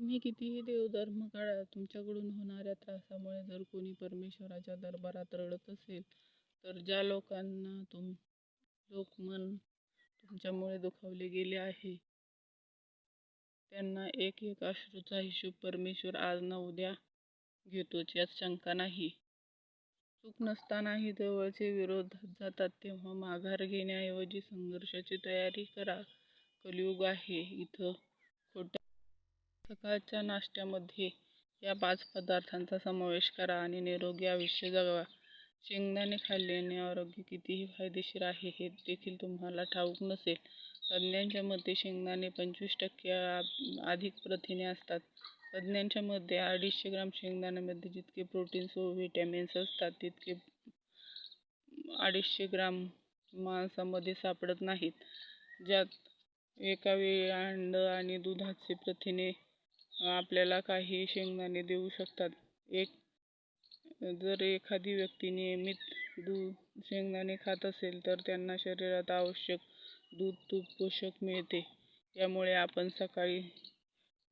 तुम्ही कितीही देवधर्म काढा तुमच्याकडून होणाऱ्या त्रासामुळे जर कोणी परमेश्वराच्या दरबारात रडत असेल तर ज्या लोकांना तुम लोक मन तुमच्यामुळे दुखावले गेले आहे त्यांना एक एक अश्रूचा हिशोब परमेश्वर आज ना उद्या घेतोच यात शंका नाही. चूक नसतानाही जवळचे विरोधात जातात तेव्हा माघार घेण्याऐवजी संघर्षाची तयारी करा. कलियुग आहे इथं सकाळच्या नाश्त्यामध्ये या पाच पदार्थांचा समावेश करा आणि निरोगी आयुष्य जगवा. शेंगदाणे खाल्ल्याने आरोग्य कितीही फायदेशीर आहे हे देखील तुम्हाला ठाऊक नसेल. तज्ज्ञांच्या मते शेंगदाणे पंचवीस टक्के अधिक प्रथिने असतात. तज्ज्ञांच्या मते अडीचशे ग्राम शेंगदाण्यामध्ये जितके प्रोटीन्स व व्हिटॅमिन्स असतात तितके अडीचशे ग्राम मांसामध्ये सापडत नाहीत. ज्यात एका वेळी अंड आणि दुधाचे प्रथिने आपल्याला काही शेंगदाणे देऊ शकतात. एक जर एखादी व्यक्ती नियमित दूध शेंगदाणे खात असेल तर त्यांना शरीरात आवश्यक दूध तूप पोषक मिळते. यामुळे आपण सकाळी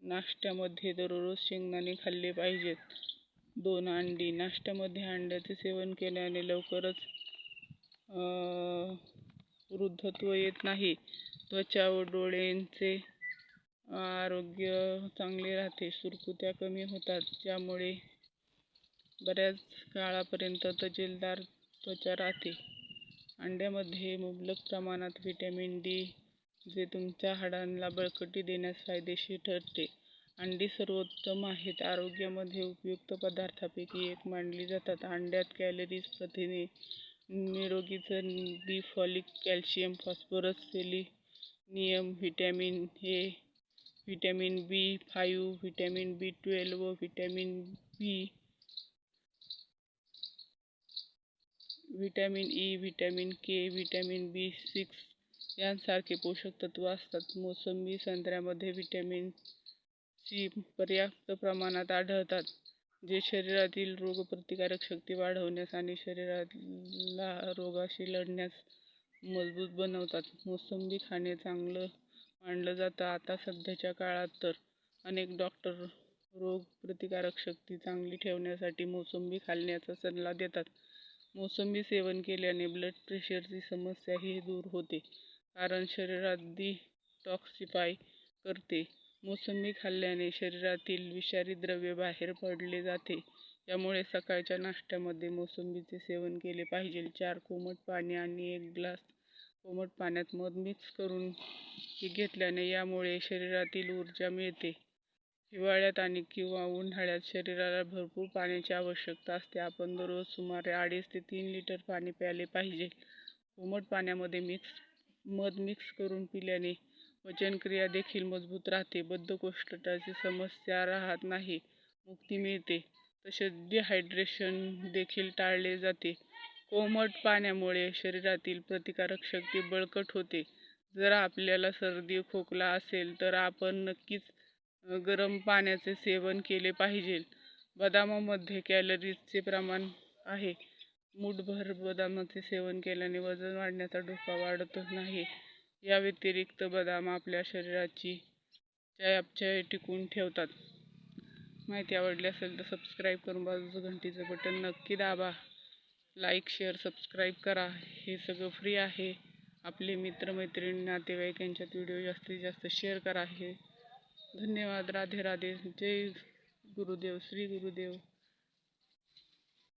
नाश्त्यामध्ये दररोज शेंगदाणे खाल्ले पाहिजेत. दोन अंडी. नाश्त्यामध्ये अंड्याचे सेवन केल्याने लवकरच वृद्धत्व येत नाही. त्वचा व डोळ्यांचे आरोग्य चांगले राहते सुरकुत्या कमी होतात. ज्यामुळे बऱ्याच काळापर्यंत तजेलदार त्वचा राहते. अंड्यामध्ये मुबलक प्रमाणात व्हिटॅमिन डी जे तुमच्या हाडांना बळकटी देण्यास फायदेशीर ठरते. अंडी सर्वोत्तम आहेत. आरोग्यामध्ये उपयुक्त पदार्थापैकी एक मानली जातात. अंड्यात कॅलरीज प्रथिने निरोगी चरबी folic calcium phosphorus selenium vitamin हे vitamin B five vitamin B twelve vitamin B vitamin E vitamin K vitamin B six यांसारखे पोषक तत्व असतात. मोसंबी संत्र्यामध्ये व्हिटॅमिन सी पर्याप्त प्रमाणात आढळतात जे शरीरातील रोगप्रतिकारक शक्ती वाढवण्यास आणि शरीराला रोगाशी लढण्यास मजबूत बनवतात. मोसंबी खाणे चांगलं मानलं जातं. आता सध्याच्या काळात तर अनेक डॉक्टर रोगप्रतिकारक शक्ती चांगली ठेवण्यासाठी मोसंबी खाल्ण्याचा सल्ला देतात. मोसंबी सेवन केल्याने ब्लड प्रेशरची समस्याही दूर होते. कारण शरीरात डिटॉक्सिफाय करते. मोसंबी खाल्ल्याने शरीरातील विषारी द्रव्य बाहेर पडले जाते. यामुळे सकाळच्या नाश्त्यामध्ये मोसंबीचे सेवन केले पाहिजे. चार कोमट पाणी आणि एक ग्लास कोमट पाण्यात मध मिक्स करून घेतल्याने यामुळे शरीरातील ऊर्जा मिळते. हिवाळ्यात आणि किंवा उन्हाळ्यात शरीराला भरपूर पाण्याची आवश्यकता असते. आपण दररोज सुमारे अडीच ते तीन लिटर पाणी प्यायले पाहिजे. कोमट पाण्यामध्ये मिक्स मध मिक्स करून पिल्याने पचनक्रिया देखील मजबूत राहते. बद्धकोष्ठताची समस्या राहत नाही मुक्ती मिळते. तसेच डिहायड्रेशन देखील टाळले जाते. कोमट पाण्यामुळे शरीरातील प्रतिकारक शक्ती बळकट होते. जर आपल्याला सर्दी खोकला असेल तर आपण नक्कीच गरम पाण्याचे सेवन केले पाहिजे. बदामामध्ये कॅलरीजचे प्रमाण आहे. मूठभर बदामाचे सेवन केल्याने वजन वाढण्याचा धोका वाढत नाही. या व्यतिरिक्त बदाम आपल्या शरीराची चयापचय टिकून ठेवतात. माहिती आवडली असेल तर सबस्क्राईब करून बाजूचं घंटीचं बटन नक्की दाबा. लाईक शेअर सबस्क्राईब करा. हे सगळं फ्री आहे. आपले मित्रमैत्रिणी नातेवाईक यांच्यात व्हिडिओ जास्तीत जास्त शेअर करा हे. धन्यवाद. राधे राधे. जय गुरुदेव. श्री गुरुदेव.